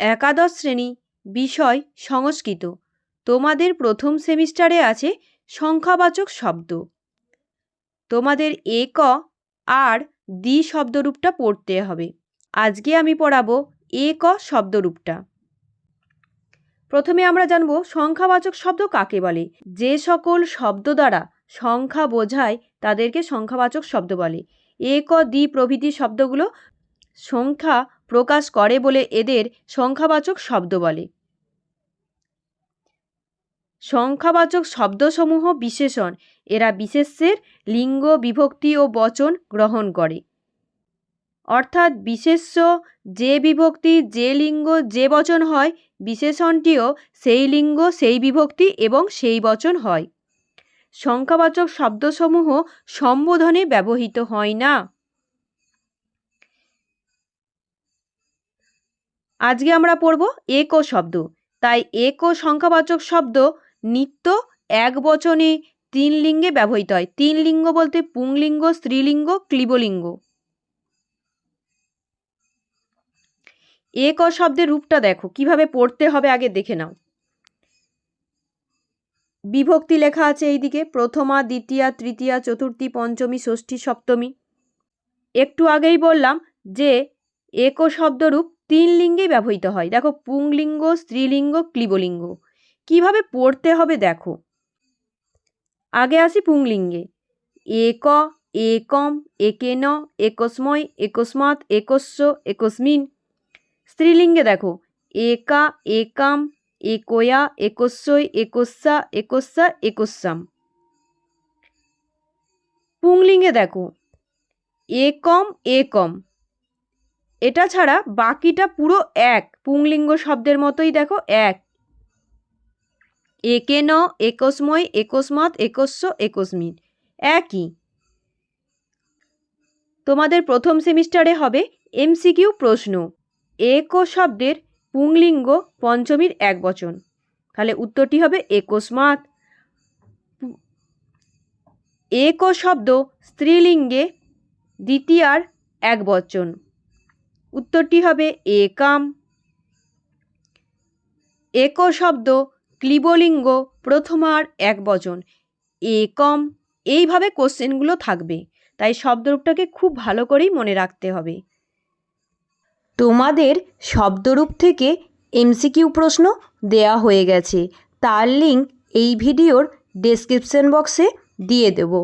একাদশ শ্রেণি, বিষয়, সংস্কৃত। তোমাদের প্রথম সেমিস্টারে আছে সংখ্যাবাচক শব্দ। তোমাদের এ, ক, আর দ্বি শব্দরূপটা পড়তে হবে। আজকে আমি পড়াবো এ, ক শব্দরূপটা। প্রথমে আমরা জানব সংখ্যাবাচক শব্দ কাকে বলে? যে সকল শব্দ দ্বারা সংখ্যা বোঝায়, তাদেরকে সংখ্যাবাচক শব্দ বলে। এক দ্বি প্রভৃতি শব্দগুলো সংখ্যা প্রকাশ করে বলে এদের সংখ্যাবাচক শব্দ বলে। সংখ্যাবাচক শব্দসমূহ বিশেষণ। এরা বিশেষ্যের লিঙ্গ, বিভক্তি ও বচন গ্রহণ করে। অর্থাৎ বিশেষ্য যে বিভক্তি, যে লিঙ্গ, যে বচন হয়, বিশেষণটিও সেই লিঙ্গ, সেই বিভক্তি এবং সেই বচন হয়। সংখ্যাবাচক শব্দসমূহ সম্বোধনে ব্যবহৃত হয় না। আজকে আমরা পড়ব এক শব্দ। তাই এক সংখ্যাবাচক শব্দ নিত্য এক বচনে তিন লিঙ্গে ব্যবহৃত হয়। তিন লিঙ্গ বলতে পুংলিঙ্গ, স্ত্রীলিঙ্গ, ক্লিবলিঙ্গ। এক শব্দের রূপটা দেখো, কীভাবে পড়তে হবে আগে দেখে নাও। বিভক্তি লেখা আছে এইদিকে, প্রথমা, দ্বিতীয়া, তৃতীয়া, চতুর্থী, পঞ্চমী, ষষ্ঠী, সপ্তমী। একটু আগেই বললাম যে এক শব্দরূপ তিন লিঙ্গেই ব্যবহৃত হয়। দেখো, পুংলিঙ্গ, স্ত্রীলিঙ্গ, ক্লিবলিঙ্গ। কীভাবে পড়তে হবে দেখো। আগে আসি পুংলিঙ্গে। এক, একম, একেন, একস্ময়, একস্মাৎ, একস্য, একস্মিন। স্ত্রীলিঙ্গে দেখো, একা, একাম, একয়া, একস্যই, একস্যা একস্যা, একস্যাম। পুংলিঙ্গে দেখো, একম একম। এটা ছাড়া বাকিটা পুরো এক। পুংলিঙ্গ শব্দের মতোই দেখো, এক। একে ন, একস্ময়, একস্মাৎ, একস্য একস্মিন একই। তোমাদের প্রথম সেমিস্টারে হবে এমসিকিউ প্রশ্ন। এক শব্দের পুংলিঙ্গ পঞ্চমীর এক বচন। তাহলে উত্তরটি হবে একস্মাৎ। এক শব্দ স্ত্রীলিঙ্গে দ্বিতীয়ার এক বচন। উত্তরটি হবে একাম। এক শব্দ ক্লিবলিঙ্গ প্রথমার এক বচন। একম, এইভাবে কোশ্চেনগুলো থাকবে, তাই শব্দরূপটাকে খুব ভালো করেই মনে রাখতে হবে। তোমাদের শব্দরূপ থেকে এমসিকিউ প্রশ্ন দেয়া হয়ে গেছে, তার লিঙ্ক এই ভিডিওর ডেসক্রিপশন বক্সে দিয়ে দেবো।